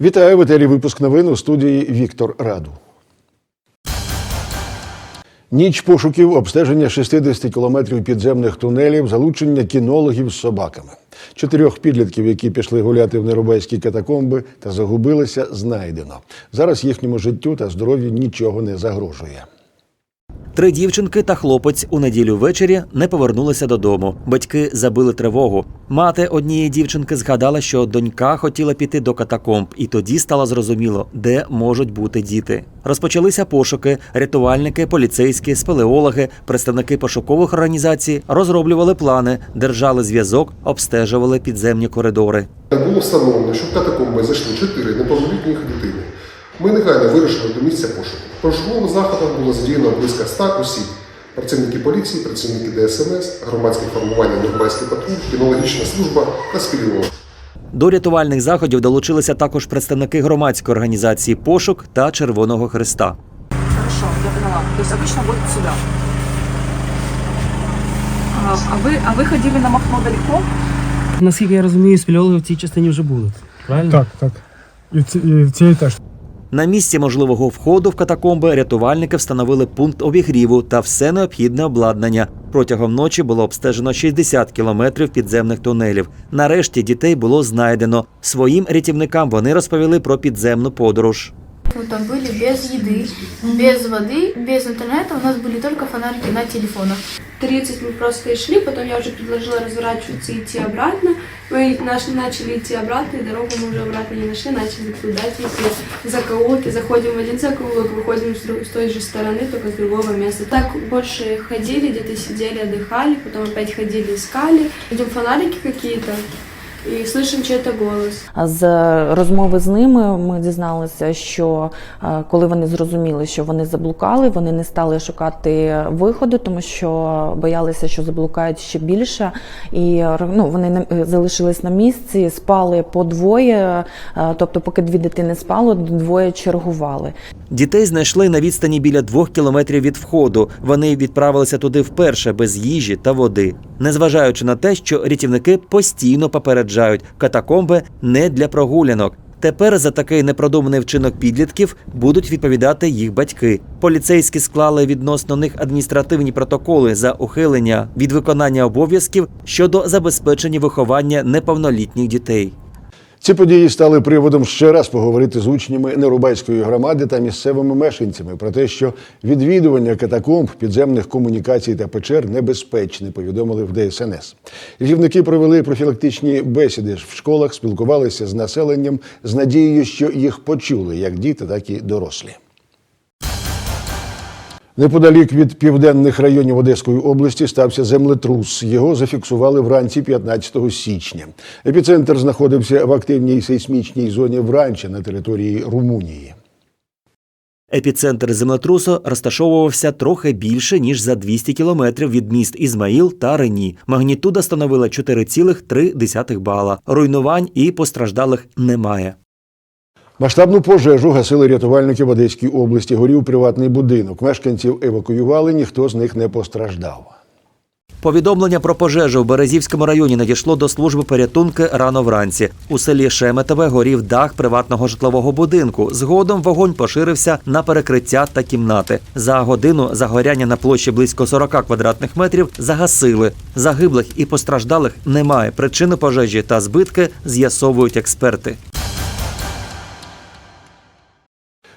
Вітаю в етері випуск новин у студії Віктор Раду. Ніч пошуків, обстеження 60 кілометрів підземних тунелів, залучення кінологів з собаками. Чотирьох підлітків, які пішли гуляти в нерубайські катакомби та загубилися, знайдено. Зараз їхньому життю та здоров'ю нічого не загрожує. Три дівчинки та хлопець у неділю ввечері не повернулися додому. Батьки забили тривогу. Мати однієї дівчинки згадала, що донька хотіла піти до катакомб, і тоді стало зрозуміло, де можуть бути діти. Розпочалися пошуки. Рятувальники, поліцейські, спелеологи, представники пошукових організацій розроблювали плани, держали зв'язок, обстежували підземні коридори. Було встановлено, що в катакомби зайшли чотири неповнолітніх дитини. Ми негайно вирушили до місця пошуку. В пошукових заходах було задіяно близько 100 осіб. Працівники поліції, працівники ДСНС, громадське формування Норвезький патруль, кінологічна служба та спільнота. До рятувальних заходів долучилися також представники громадської організації Пошук та Червоного Христа. Хорошо, я поняла. То есть обычно вот сюда. А, а вы, а вы ходили на Махно далеко? Наскільки я розумію, спільологи в цій частині вже будуть. Правильно? Так, так. І в ці- і в цій теж. На місці можливого входу в катакомби рятувальники встановили пункт обігріву та все необхідне обладнання. Протягом ночі було обстежено 60 кілометрів підземних тунелів. Нарешті дітей було знайдено. Своїм рятівникам вони розповіли про підземну подорож. Мы там были без еды, без воды, без интернета. У нас были только фонарики на телефонах. 30 мы просто и шли, потом я уже предложила разворачиваться и идти обратно. Мы наш- начали идти обратно, и дорогу мы уже обратно не нашли, начали туда идти закоулки. Заходим в один закоулок, выходим с, друг- с той же стороны, только с другого места. Так больше ходили, где-то сидели, отдыхали, потом опять ходили, искали. Видим фонарики какие-то и слышим чей-то голос. З розмови з ними ми дізналися, що е, коли вони зрозуміли, що вони заблукали, вони не стали шукати виходу, тому що боялися, що заблукають ще більше, і ну, вони не- залишились на місці, спали по двоє, е, тобто, поки дві дитини спало, двоє чергували. Дітей знайшли на відстані біля двох кілометрів від входу. Вони відправилися туди вперше без їжі та води, незважаючи на те, що рятівники постійно попереджають катакомби не для прогулянок. Тепер за такий непродуманий вчинок підлітків будуть відповідати їх батьки. Поліцейські склали відносно них адміністративні протоколи за ухилення від виконання обов'язків щодо забезпечення виховання неповнолітніх дітей. Ці події стали приводом ще раз поговорити з учнями Нерубайської громади та місцевими мешканцями про те, що відвідування катакомб, підземних комунікацій та печер небезпечне, повідомили в ДСНС. Рівники провели профілактичні бесіди в школах, спілкувалися з населенням з надією, що їх почули як діти, так і дорослі. Неподалік від південних районів Одеської області стався землетрус. Його зафіксували вранці 15 січня. Епіцентр знаходився в активній сейсмічній зоні Вранча на території Румунії. Епіцентр землетрусу розташовувався трохи більше ніж за 200 кілометрів від міст Ізмаїл та Рені. Магнітуда становила 4,3 бала. Руйнувань і постраждалих немає. Масштабну пожежу гасили рятувальники в Одеській області. Горів приватний будинок. Мешканців евакуювали, ніхто з них не постраждав. Повідомлення про пожежу в Березівському районі надійшло до служби порятунки рано вранці. У селі Шеметове горів дах приватного житлового будинку. Згодом вогонь поширився на перекриття та кімнати. За годину загоряння на площі близько 40 квадратних метрів загасили. Загиблих і постраждалих немає. Причину пожежі та збитки з'ясовують експерти.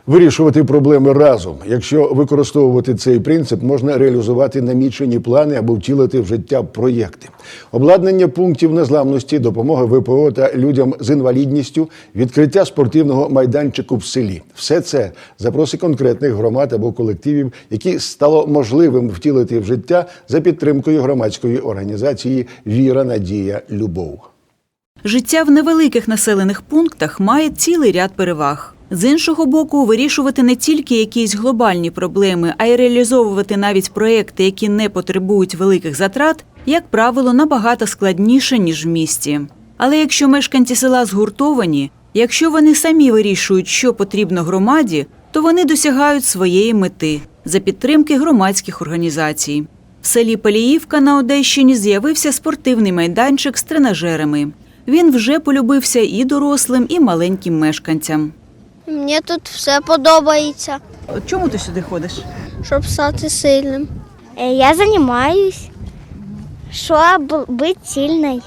Вирішувати проблеми разом. Якщо використовувати цей принцип, можна реалізувати намічені плани або втілити в життя проєкти. Обладнання пунктів незламності, допомога ВПО та людям з інвалідністю, відкриття спортивного майданчику в селі. Все це запроси конкретних громад або колективів, які стало можливим втілити в життя за підтримкою громадської організації Віра, Надія, Любов. Життя в невеликих населених пунктах має цілий ряд переваг. З іншого боку, вирішувати не тільки якісь глобальні проблеми, а й реалізовувати навіть проекти, які не потребують великих затрат, як правило, набагато складніше ніж в місті. Але якщо мешканці села згуртовані, якщо вони самі вирішують, що потрібно громаді, то вони досягають своєї мети за підтримки громадських організацій. В селі Паліївка на Одещині з'явився спортивний майданчик з тренажерами. Він вже полюбився і дорослим, і маленьким мешканцям. Мені тут все подобається, Чому ти сюди ходиш? щоб стати сильним. Я займаюсь, щоб бути сильною.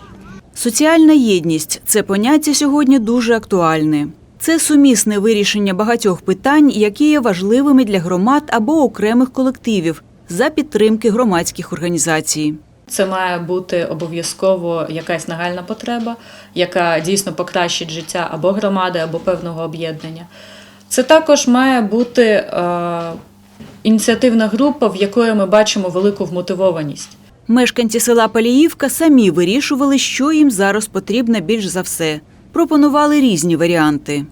Соціальна єдність це поняття сьогодні дуже актуальне. Це сумісне вирішення багатьох питань, які є важливими для громад або окремих колективів за підтримки громадських організацій. Це має бути обов'язково якась нагальна потреба, яка дійсно покращить життя або громади, або певного об'єднання. Це також має бути е, ініціативна група, в якої ми бачимо велику вмотивованість. Мешканці села Паліївка самі вирішували, що їм зараз потрібно більш за все. Пропонували різні варіанти.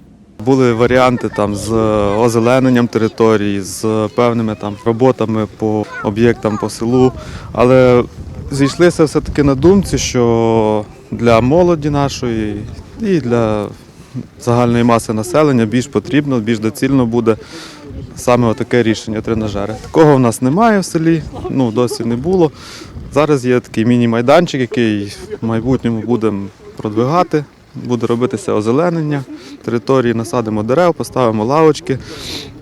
Були варіанти там з озелененням території, з певними там роботами по об'єктам по селу. Але зійшлися все-таки на думці, що для молоді нашої і для загальної маси населення більш потрібно, більш доцільно буде саме таке рішення тренажери. Такого в нас немає в селі, ну досі не було. Зараз є такий міні-майданчик, який в майбутньому будемо продвигати. Буде робитися озеленення території, насадимо дерев, поставимо лавочки.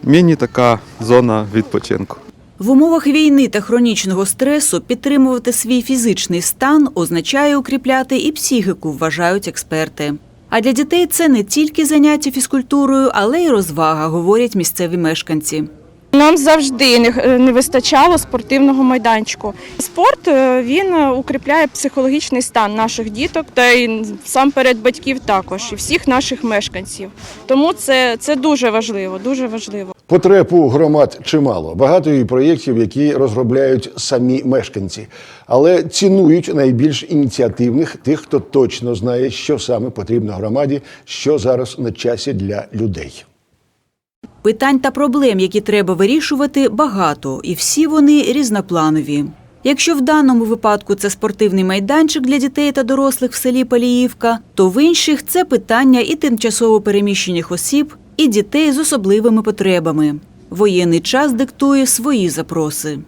Міні така зона відпочинку. В умовах війни та хронічного стресу підтримувати свій фізичний стан означає укріпляти і психіку, вважають експерти. А для дітей це не тільки заняття фізкультурою, але й розвага, говорять місцеві мешканці. Нам завжди не, вистачало спортивного майданчику. Спорт е, він укріпляє психологічний стан наших діток та й сам перед батьків також і всіх наших мешканців. Тому це, це дуже важливо, дуже важливо. Потреб у громад чимало. Багато і проєктів, які розробляють самі мешканці, але цінують найбільш ініціативних тих, хто точно знає, що саме потрібно громаді, що зараз на часі для людей. Питань та проблем, які треба вирішувати, багато, і всі вони різнопланові. Якщо в даному випадку це спортивний майданчик для дітей та дорослих в селі Паліївка, то в інших це питання і тимчасово переміщених осіб, і дітей з особливими потребами. Воєнний час диктує свої запроси.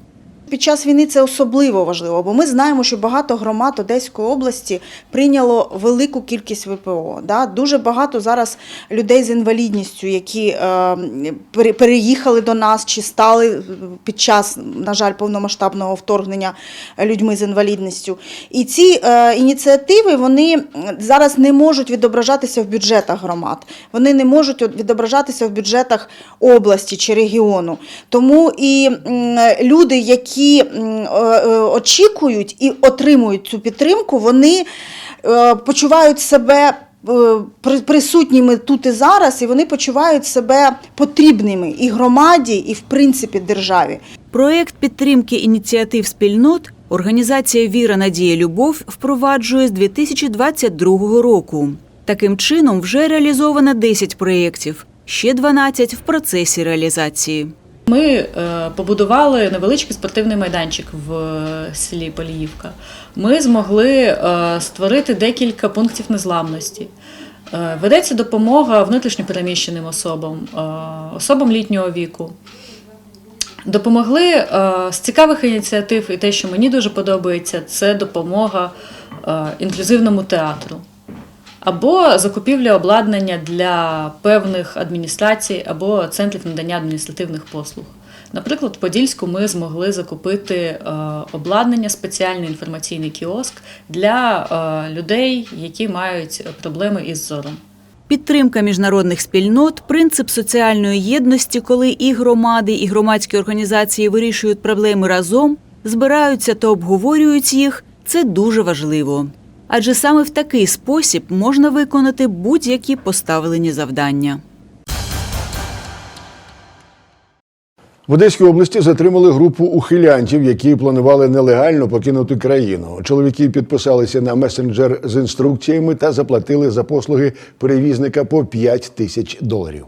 Під час війни це особливо важливо, бо ми знаємо, що багато громад Одеської області прийняло велику кількість ВПО. Да? Дуже багато зараз людей з інвалідністю, які е, переїхали до нас чи стали під час, на жаль, повномасштабного вторгнення людьми з інвалідністю. І ці е, ініціативи вони зараз не можуть відображатися в бюджетах громад. Вони не можуть відображатися в бюджетах області чи регіону. Тому і люди, які м, е, е, очікують і отримують цю підтримку, вони е, почувають себе. Присутніми тут і зараз, і вони почувають себе потрібними і громаді, і в принципі державі. Проект підтримки ініціатив спільнот організація Віра, Надія, Любов впроваджує з 2022 року. Таким чином вже реалізовано 10 проєктів, ще 12 в процесі реалізації. Ми е, побудували невеличкий спортивний майданчик в е, селі Поліївка. Ми змогли е, створити декілька пунктів незламності. Ведеться допомога внутрішньопереміщеним особам, е, особам літнього віку. Допомогли з цікавих ініціатив, і те, що мені дуже подобається, це допомога інклюзивному театру. Або закупівля обладнання для певних адміністрацій або центрів надання адміністративних послуг. Наприклад, в Подільську ми змогли закупити е, обладнання, спеціальний інформаційний кіоск для е, людей, які мають проблеми із зором. Підтримка міжнародних спільнот, принцип соціальної єдності, коли і громади, і громадські організації вирішують проблеми разом, збираються та обговорюють їх це дуже важливо. Адже саме в такий спосіб можна виконати будь-які поставлені завдання. В Одеській області затримали групу ухилянтів, які планували нелегально покинути країну. Чоловіки підписалися на месенджер з інструкціями та заплатили за послуги перевізника по 5 тисяч доларів.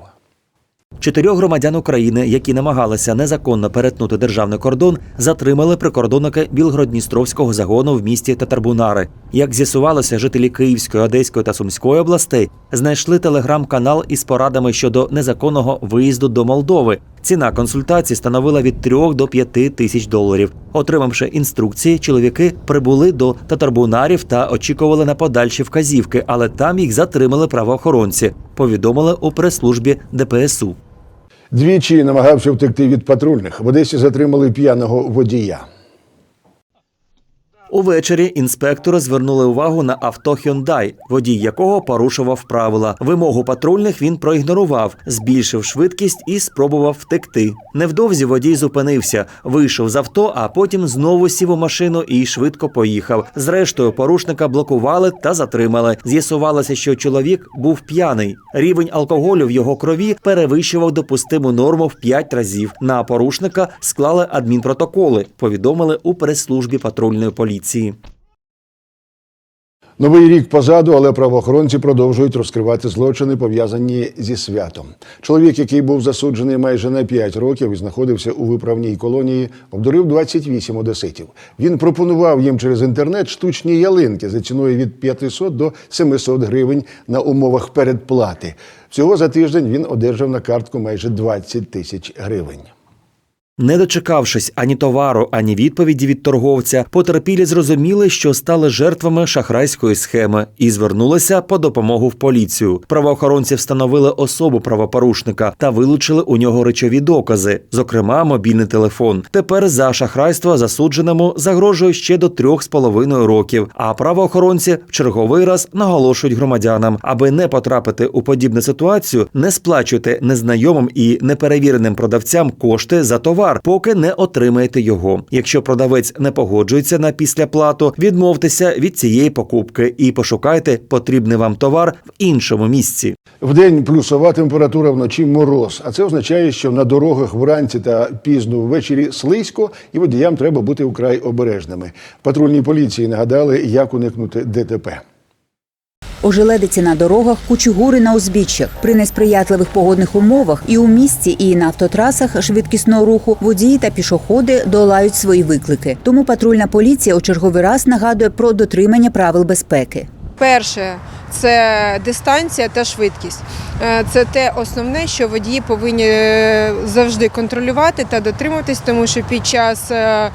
Чотирьох громадян України, які намагалися незаконно перетнути державний кордон, затримали прикордонники Білгород-Дністровського загону в місті Татарбунари. Як з'ясувалося, жителі Київської, Одеської та Сумської областей знайшли телеграм-канал із порадами щодо незаконного виїзду до Молдови. Ціна консультації становила від 3 до 5 тисяч доларів. Отримавши інструкції, чоловіки прибули до татарбунарів та очікували на подальші вказівки, але там їх затримали правоохоронці. Повідомили у прес-службі ДПСУ. Двічі намагався втекти від патрульних. В Одесі затримали п'яного водія. Увечері інспектори звернули увагу на авто Hyundai, водій якого порушував правила. Вимогу патрульних він проігнорував, збільшив швидкість і спробував втекти. Невдовзі водій зупинився, вийшов з авто, а потім знову сів у машину і швидко поїхав. Зрештою, порушника блокували та затримали. З'ясувалося, що чоловік був п'яний. Рівень алкоголю в його крові перевищував допустиму норму в 5 разів. На порушника склали адмінпротоколи. Повідомили у прес-службі патрульної поліції. Новий рік позаду, але правоохоронці продовжують розкривати злочини, пов'язані зі святом. Чоловік, який був засуджений майже на 5 років і знаходився у виправній колонії, обдурив 28 одеситів. Він пропонував їм через інтернет штучні ялинки за ціною від 500 до 700 гривень на умовах передплати. Всього за тиждень він одержав на картку майже 20 тисяч гривень. Не дочекавшись ані товару, ані відповіді від торговця, потерпілі зрозуміли, що стали жертвами шахрайської схеми і звернулися по допомогу в поліцію. Правоохоронці встановили особу правопорушника та вилучили у нього речові докази, зокрема мобільний телефон. Тепер за шахрайство засудженому загрожує ще до трьох з половиною років. А правоохоронці в черговий раз наголошують громадянам, аби не потрапити у подібну ситуацію, не сплачуйте незнайомим і неперевіреним продавцям кошти за товар, поки не отримаєте його. Якщо продавець не погоджується на післяплату, відмовтеся від цієї покупки і пошукайте потрібний вам товар в іншому місці. Вдень плюсова температура, вночі мороз. А це означає, що на дорогах вранці та пізно ввечері слизько, і водіям треба бути вкрай обережними. Патрульній поліції нагадали, як уникнути ДТП. Ожеледиці на дорогах, кучугури на узбіччях. При несприятливих погодних умовах і у місті, і на автотрасах швидкісного руху водії та пішоходи долають свої виклики. Тому патрульна поліція у черговий раз нагадує про дотримання правил безпеки. Перше це дистанція та швидкість. Е, Це те основне, що водії повинні е, завжди контролювати та дотримуватись, тому що під час е,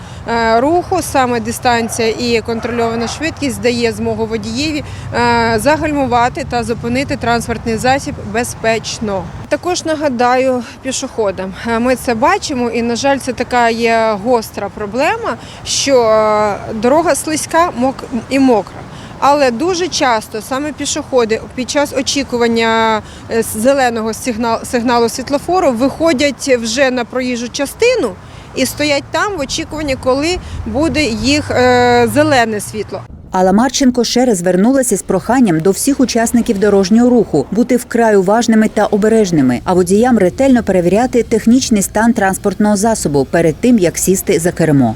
руху саме дистанція і контрольована швидкість дає змогу водієві загальмувати та зупинити транспортний засіб безпечно. Також нагадаю пішоходам, ми це бачимо, і на жаль, це така є гостра проблема, що дорога слизька мок- і мокра. Але дуже часто саме пішоходи під час очікування е, зеленого сигнал- сигналу світлофору виходять вже на проїжджу частину і стоять там в очікуванні, коли буде їх е, зелене світло. Алла Марченко ще раз звернулася з проханням до всіх учасників дорожнього руху бути вкрай уважними та обережними, а водіям ретельно перевіряти технічний стан транспортного засобу перед тим, як сісти за кермо.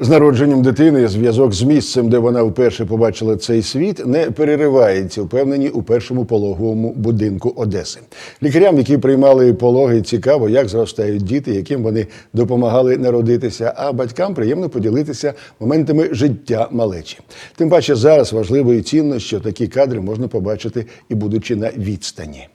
З народженням дитини зв'язок з місцем, де вона вперше побачила цей світ, не переривається, впевнені у першому пологовому будинку Одеси. Лікарям, які приймали пологи, цікаво, як зростають діти, яким вони допомагали народитися. А батькам приємно поділитися моментами життя малечі. Тим паче зараз важливо і цінно, що такі кадри можна побачити і будучи на відстані.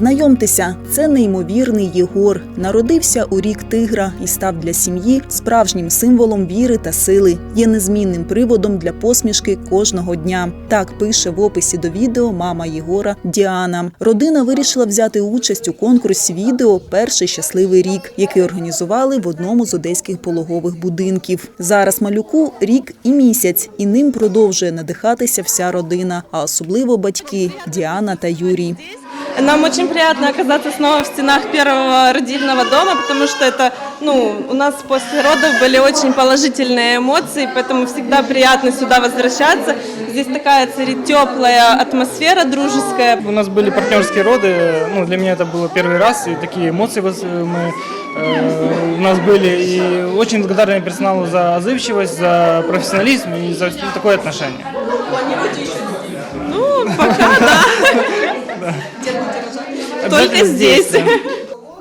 Знайомтеся, це неймовірний Єгор. Народився у рік тигра і став для сім'ї справжнім символом віри та сили. Є незмінним приводом для посмішки кожного дня. Так пише в описі до відео мама Єгора Діана. Родина вирішила взяти участь у конкурсі відео Перший щасливий рік, який організували в одному з одеських пологових будинків. Зараз малюку рік і місяць, і ним продовжує надихатися вся родина, а особливо батьки Діана та Юрій. Нам очень приятно оказаться снова в стенах первого родильного дома, потому что это, ну, у нас после родов были очень положительные эмоции, поэтому всегда приятно сюда возвращаться. Здесь такая царит теплая атмосфера дружеская. У нас были партнерские роды, ну, для меня это было первый раз, и такие эмоции воз- мы, э, у нас были. И очень благодарны персоналу за отзывчивость, за профессионализм и за такое отношение. Ну, пока, да. Только здесь.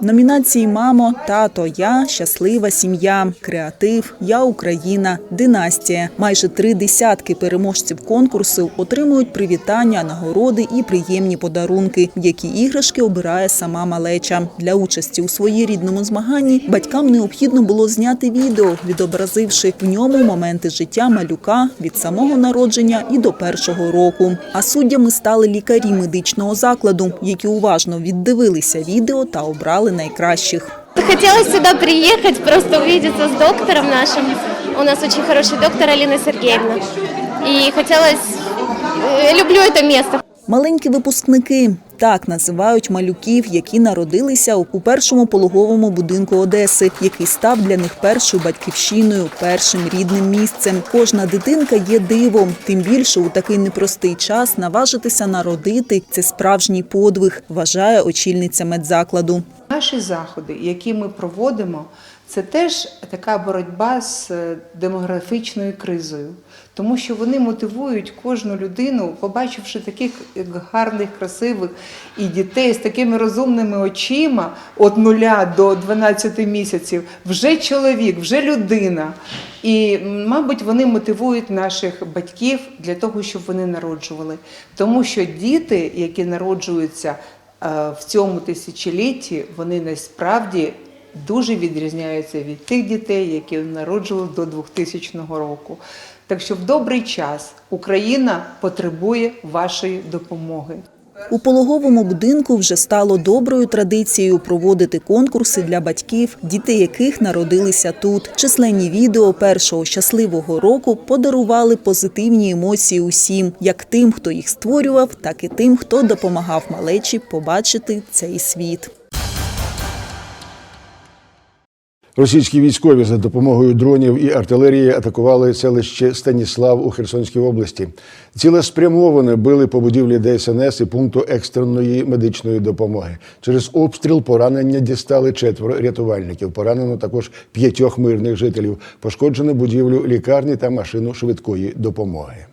Номінації Мамо, тато, я, щаслива сім'я, креатив, Я Україна, Династія. Майже три десятки переможців конкурсу отримують привітання, нагороди і приємні подарунки, які іграшки обирає сама малеча. Для участі у своєрідному змаганні батькам необхідно було зняти відео, відобразивши в ньому моменти життя малюка від самого народження і до першого року. А суддями стали лікарі медичного закладу, які уважно віддивилися відео та обрали найкращих. Хотелось сюда приехать, просто увидеться с доктором нашим. У нас очень хороший доктор Алина Сергеевна. И хотелось... э, Люблю это место. Маленькі випускники так називають малюків, які народилися у першому пологовому будинку Одеси, який став для них першою батьківщиною, першим рідним місцем. Кожна дитинка є дивом. Тим більше у такий непростий час наважитися народити це справжній подвиг, вважає очільниця медзакладу. Наші заходи, які ми проводимо, це теж така боротьба з е, демографічною кризою, тому що вони мотивують кожну людину, побачивши таких гарних, красивих і дітей з такими розумними очима від нуля до 12 місяців, вже чоловік, вже людина. І, мабуть, вони мотивують наших батьків для того, щоб вони народжували. Тому що діти, які народжуються е, в цьому тисячолітті, вони насправді дуже відрізняються від тих дітей, які народжували до 2000 року. Так що в добрий час Україна потребує вашої допомоги. У пологовому будинку вже стало доброю традицією проводити конкурси для батьків, діти яких народилися тут. Численні відео першого щасливого року подарували позитивні емоції усім, як тим, хто їх створював, так і тим, хто допомагав малечі побачити цей світ. Російські військові за допомогою дронів і артилерії атакували селище Станіслав у Херсонській області. Цілеспрямовано били по будівлі ДСНС і пункту екстреної медичної допомоги. Через обстріл поранення дістали четверо рятувальників. Поранено також п'ятьох мирних жителів. Пошкоджено будівлю лікарні та машину швидкої допомоги.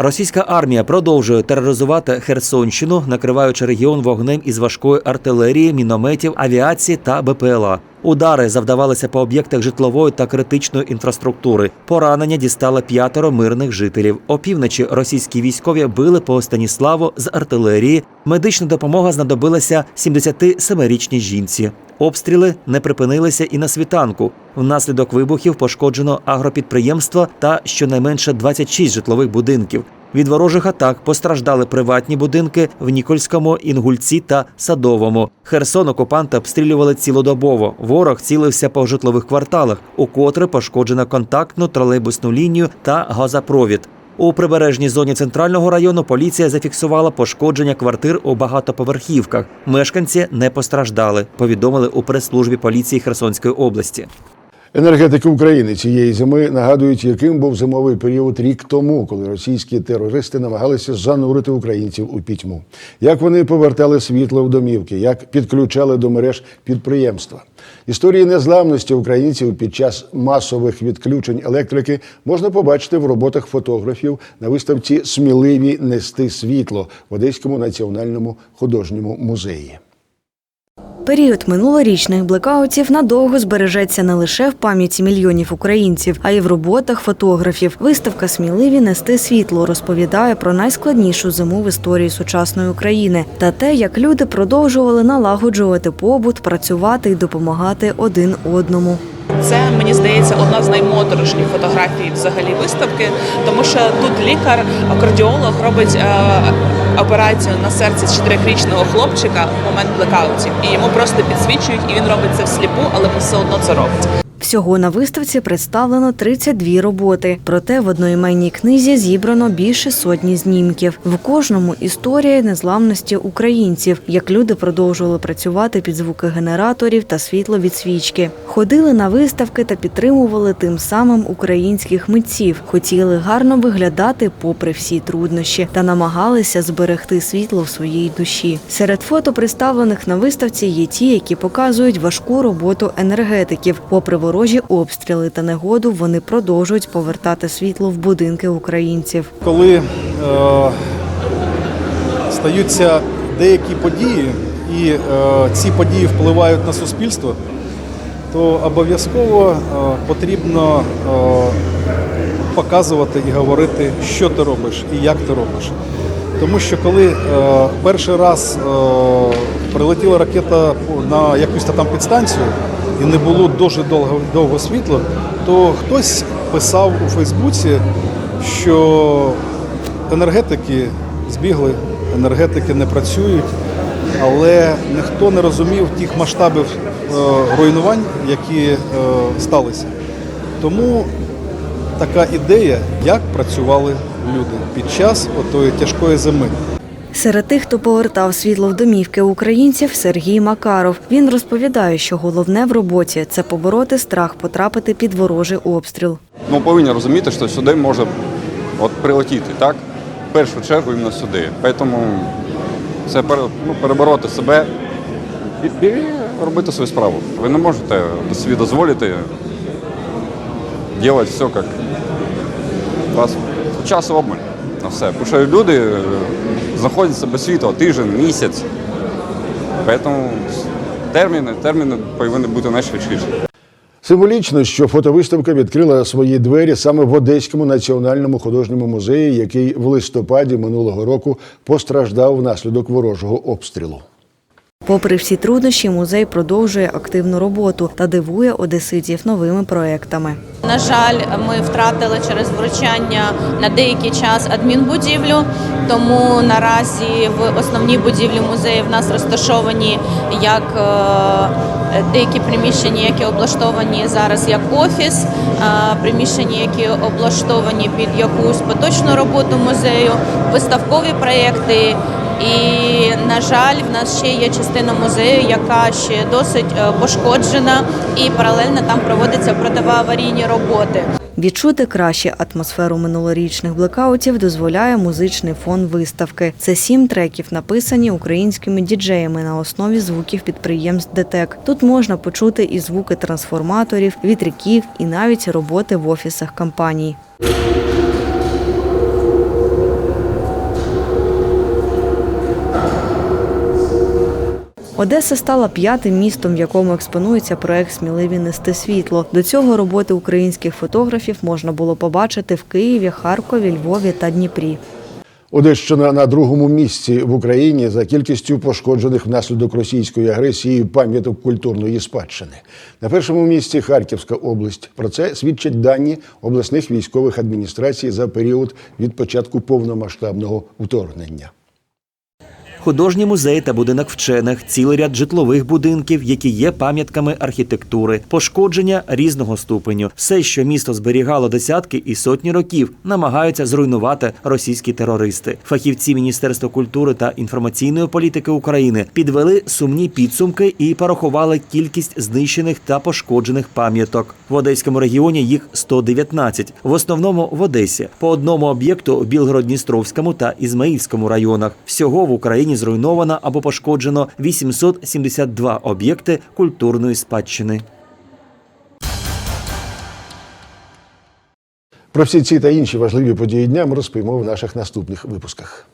Російська армія продовжує тероризувати Херсонщину, накриваючи регіон вогнем із важкої артилерії, мінометів, авіації та БПЛА. Удари завдавалися по об'єктах житлової та критичної інфраструктури. Поранення дістало п'ятеро мирних жителів. Опівночі російські військові били по Станіславу з артилерії. Медична допомога знадобилася 77-річній жінці. Обстріли не припинилися і на світанку. Внаслідок вибухів пошкоджено агропідприємство та щонайменше 26 житлових будинків. Від ворожих атак постраждали приватні будинки в Нікольському, Інгульці та Садовому. Херсон окупанти обстрілювали цілодобово. Ворог цілився по житлових кварталах, укотре пошкоджено контактну тролейбусну лінію та газопровід. У прибережній зоні центрального району поліція зафіксувала пошкодження квартир у багатоповерхівках. Мешканці не постраждали. Повідомили у прес-службі поліції Херсонської області. Енергетики України цієї зими нагадують, яким був зимовий період рік тому, коли російські терористи намагалися занурити українців у пітьму. Як вони повертали світло в домівки, як підключали до мереж підприємства. Історії незламності українців під час масових відключень електрики можна побачити в роботах фотографів на виставці Сміливі нести світло в Одеському національному художньому музеї. Період минулорічних блекаутів надовго збережеться не лише в пам'яті мільйонів українців, а й в роботах фотографів. Виставка Сміливі нести світло розповідає про найскладнішу зиму в історії сучасної України та те, як люди продовжували налагоджувати побут, працювати і допомагати один одному. Це мені здається одна з наймоторошніх фотографій взагалі виставки, тому що тут лікар, кардіолог робить е, операцію на серці чотирирічного хлопчика в момент блекаутів, і йому просто підсвічують, і він робить це всліпу, але все одно це робить. Всього на виставці представлено 32 роботи. Проте в одноіменній книзі зібрано більше сотні знімків. В кожному історія незламності українців, як люди продовжували працювати під звуки генераторів та світло від свічки. Ходили на виставки та підтримували тим самим українських митців. Хотіли гарно виглядати попри всі труднощі та намагалися зберегти світло в своїй душі. Серед фото, представлених на виставці, є ті, які показують важку роботу енергетиків. Попри ворожі обстріли та негоду, вони продовжують повертати світло в будинки українців. Коли е, стаються деякі події, і е, ці події впливають на суспільство, то обов'язково е, потрібно е, показувати і говорити, що ти робиш і як ти робиш. Тому що коли е, перший раз е, прилетіла ракета на якусь там підстанцію і не було дуже довго, довго світла, то хтось писав у Фейсбуці, що енергетики збігли, енергетики не працюють, але ніхто не розумів тих масштабів е, руйнувань, які е, сталися. Тому така ідея, як працювали люди під час отої тяжкої зими. Серед тих, хто повертав світло в домівки українців, Сергій Макаров. Він розповідає, що головне в роботі це побороти страх потрапити під ворожий обстріл. Ми повинні розуміти, що сюди може от прилетіти, так? В першу чергу іменно сюди. Тому це ну, перебороти себе і, і робити свою справу. Ви не можете собі дозволити робити все, як вас часу обмаль на все. Тому що люди знаходяться без світла тиждень, місяць. Тому терміни, терміни повинні бути найшвидшіші. Символічно, що фотовиставка відкрила свої двері саме в Одеському національному художньому музеї, який в листопаді минулого року постраждав внаслідок ворожого обстрілу. Попри всі труднощі, музей продовжує активну роботу та дивує одеситів новими проектами. На жаль, ми втратили через вручання на деякий час адмінбудівлю, тому наразі в основній будівлі музею в нас розташовані як е, деякі приміщення, які облаштовані зараз як офіс, е, приміщення, які облаштовані під якусь поточну роботу музею, виставкові проєкти. І, на жаль, в нас ще є частина музею, яка ще досить е, пошкоджена, і паралельно там проводяться противоаварійні роботи. Відчути краще атмосферу минулорічних блекаутів дозволяє музичний фон виставки. Це сім треків, написані українськими діджеями на основі звуків підприємств ДТЕК. Тут можна почути і звуки трансформаторів, вітряків, і навіть роботи в офісах компаній. Одеса стала п'ятим містом, в якому експонується проект Сміливі нести світло. До цього роботи українських фотографів можна було побачити в Києві, Харкові, Львові та Дніпрі. Одещина на другому місці в Україні за кількістю пошкоджених внаслідок російської агресії пам'яток культурної спадщини. На першому місці Харківська область. Про це свідчать дані обласних військових адміністрацій за період від початку повномасштабного вторгнення. Художні музеї та будинок вчених, цілий ряд житлових будинків, які є пам'ятками архітектури, пошкодження різного ступеню. Все, що місто зберігало десятки і сотні років, намагаються зруйнувати російські терористи. Фахівці Міністерства культури та інформаційної політики України підвели сумні підсумки і порахували кількість знищених та пошкоджених пам'яток. В Одеському регіоні їх 119, в основному в Одесі, по одному об'єкту в Білгород-Дністровському та Ізмаїльському районах. Всього в Україні зруйновано або пошкоджено 872 об'єкти культурної спадщини. Про всі ці та інші важливі події дня ми розповімо в наших наступних випусках.